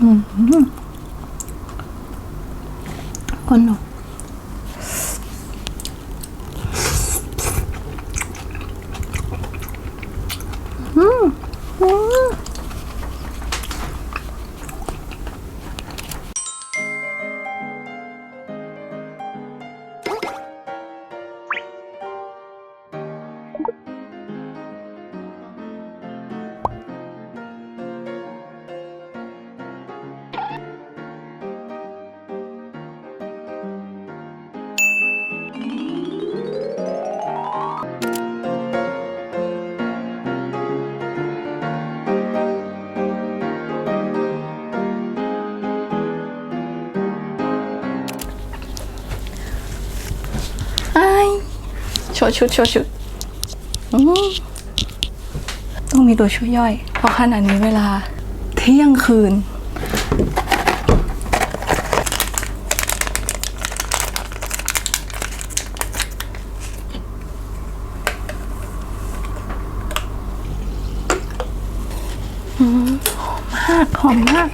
อืม ว์ชุดโชว์ชุดต้องมีตัวช่วยย่อย เพราะขนาดนี้เวลา เที่ยงคืน หอมมาก หอมมาก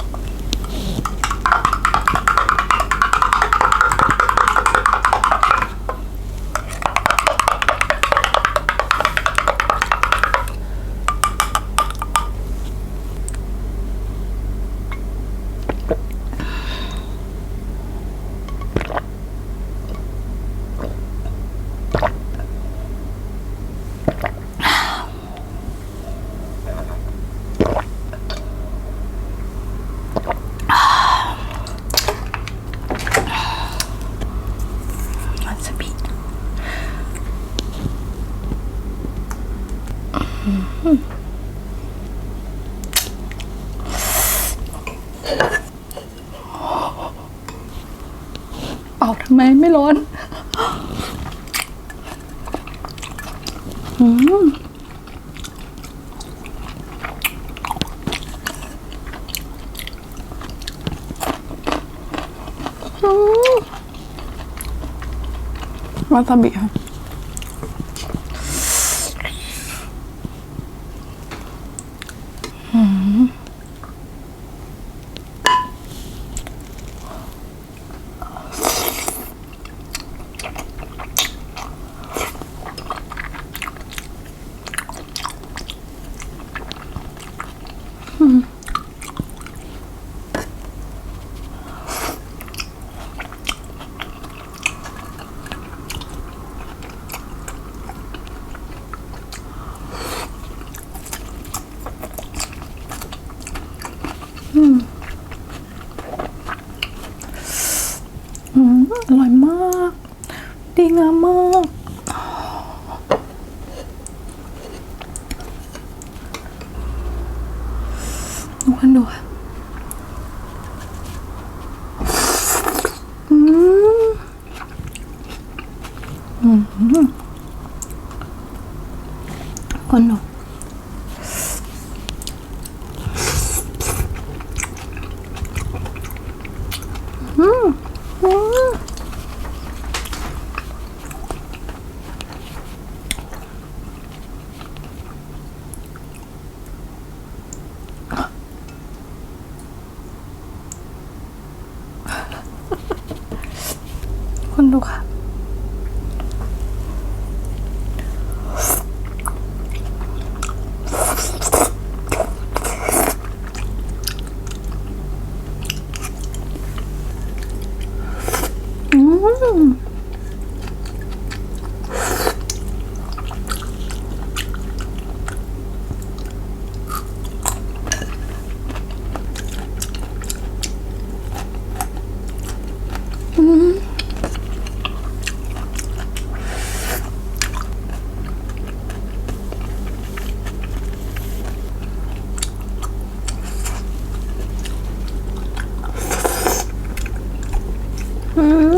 เป่าทำไมไม่ร้อนอืมอืมวาซาบิค่ะอืมอืมอืมอร่อยมาก ดี งามมาก ดูกันดูค่ะอืมอืมคนดู คน Mm-hmm.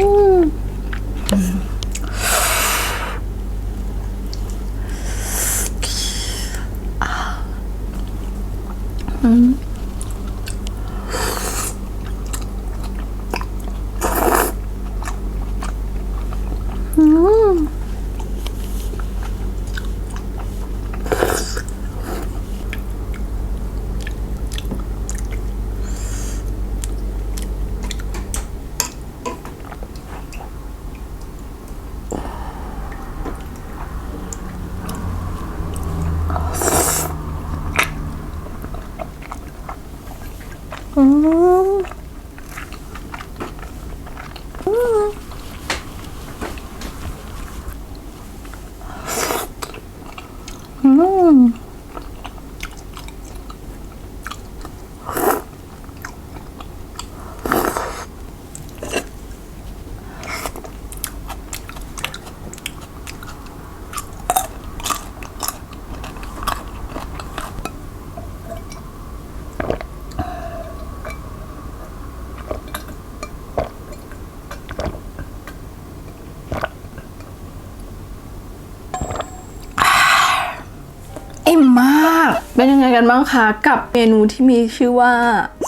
มมาก เป็นยังไงกันบ้างคะ กับเมนูที่มีชื่อว่า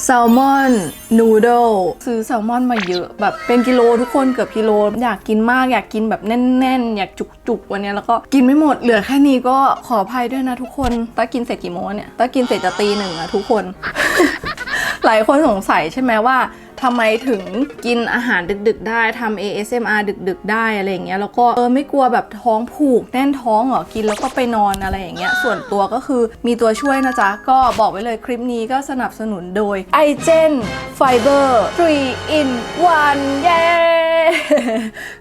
แซลมอนนูโดซื้อแซลมอนมาเยอะแบบเป็นกิโลทุกคนเกือบกิโล อยากกินมากอยากกินแบบแน่น ๆ อยากจุกๆวันเนี้ยแล้วก็กินไม่หมดเหลือแค่นี้ก็ขออภัยด้วยนะทุกคนต้ากินเสร็จกี่โมงเนี่ยต้ากินเสร็จจะตีหนึ่งอะทุกคน หลายคนสงสัยใช่ไหมว่า ทำไมถึงกินอาหารดึก ๆ ได้ทำ ASMR ดึก ๆ ได้อะไรอย่างเงี้ยแล้วก็เออไม่กลัวแบบท้องผูกแน่นท้องเหรอกินแล้วก็ไปนอนอะไรอย่างเงี้ยส่วนตัวก็คือมีตัวช่วยนะจ๊ะ ก็บอกไว้เลยคลิปนี้ก็สนับสนุนโดย i g e n Fiber 3 in 1เย้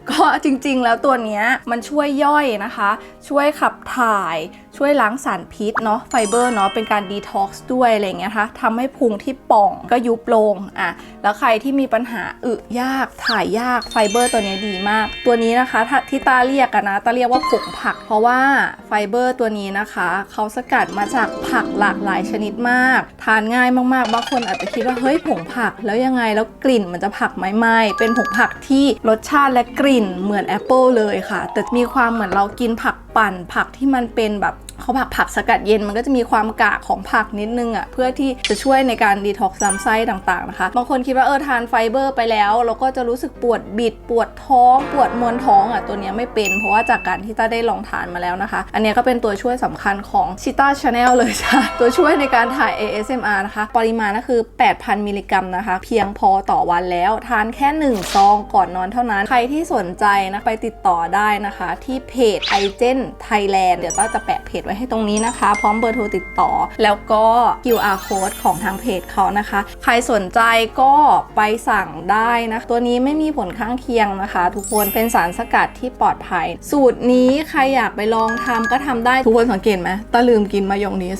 ก็จริงๆแล้วตัวเนี้ยมันช่วยย่อยนะคะ ช่วยขับถ่าย ช่วยล้างสารพิษเนาะไฟเบอร์เนาะเป็นการดีท็อกซ์ด้วยอะไรเงี้ยคะทำให้พุงที่ป่องก็ยุบลงอะแล้วใครที่มีปัญหาอึยากถ่ายยากไฟเบอร์ตัวนี้ดีมาก ตัวนี้นะคะที่ตาเรียกกันนะตาเรียกว่าผงผัก เพราะว่าไฟเบอร์ตัวนี้นะคะเขาสกัดมาจากผักหลากหลายชนิดมาก ทานง่ายมากๆบางคนอาจจะคิดว่าเฮ้ยผงผักแล้วยังไงแล้วกลิ่นมันจะผักไหมไม่เป็นผงผักที่รสชาติและกลิ่นเหมือนแอปเปิลเลยค่ะ แต่มีความเหมือนเรากินผักปั่นผักที่มันเป็นแบบ เขาผักผักสกัดเย็นมันก็จะมีความกากของผักนิดนึงอะ่ะเพื่อที่จะช่วยในการดีท็อกซ์ลำไส้ต่างๆนะคะบางคนคิดว่าเออทานไฟเบอร์ไปแล้วเราก็จะรู้สึกปวดบิดปวดท้อง ปวดมวนท้องอะ่ะตัวนี้ไม่เป็น เพราะว่าจากการที่ต้าได้ลองทานมาแล้วนะคะ อันนี้ก็เป็นตัวช่วยสำคัญของชิต้าชาแนลเลยจ้ะตัวช่วยในการถ่าย ASMR นะคะ ปริมาณก็คือ 8,000 มิลลิกรัมนะคะ เพียงพอต่อวันแล้วทานแค่ 1 ซองก่อนนอนเท่านั้น ใครที่สนใจนะไปติดต่อได้นะคะ ที่เพจ i g e n Thailand เดี๋ยวต้าจะแปะเพจไว้ให้ตรงนี้นะคะ พร้อมเบอร์โทรติดต่อ แล้วก็ QR code ของทางเพจเขานะคะ ใครสนใจก็ไปสั่งได้นะ ตัวนี้ไม่มีผลข้างเคียงนะคะ ทุกคนเป็นสารสกัดที่ปลอดภัย สูตรนี้ใครอยากไปลองทำก็ทำได้ทุกคนสังเกตไหมตาลืมกินมายองเนส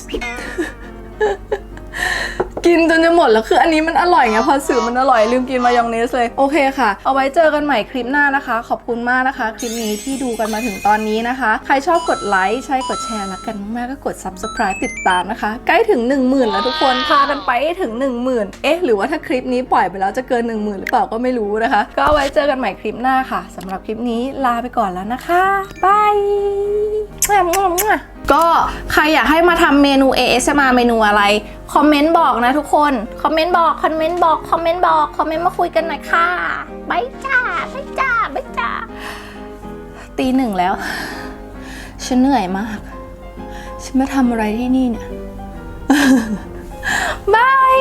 กินจนจะหมดแล้วคืออันนี้มันอร่อยไงพอสื่อมันอร่อยลืมกินมายองเนสเลยโอเคค่ะ เอาไว้เจอกันใหม่คลิปหน้านะคะ ขอบคุณมากนะคะ คลิปนี้ที่ดูกันมาถึงตอนนี้นะคะ ใครชอบกดไลค์ใช่กดแชร์รักกันมากๆก็กด subscribe ติดตามนะคะ ใกล้ถึง 1 0,000 แล้วทุกคนพากันไปให้ถึง 1 0,000 เอ๊ะ หรือว่าถ้าคลิปนี้ปล่อยไปแล้วจะเกิน 1 0,000 หรือเปล่าก็ไม่รู้นะคะ ก็เอาไว้เจอกันใหม่คลิปหน้าค่ะสำหรับคลิปนี้ลาไปก่อนแล้วนะคะบาย ก็ใครอยากให้มาทำเมนู ASMR เมนูอะไร คอมเมนต์บอกนะทุกคน คอมเมนต์บอก คอมเมนต์บอก คอมเมนต์บอก คอมเมนต์มาคุยกันหน่อยค่ะบายจ้าบายจ้าบายจ้า ตีหนึ่งแล้ว ฉันเหนื่อยมาก ฉันมาทำอะไรที่นี่เนี่ยบาย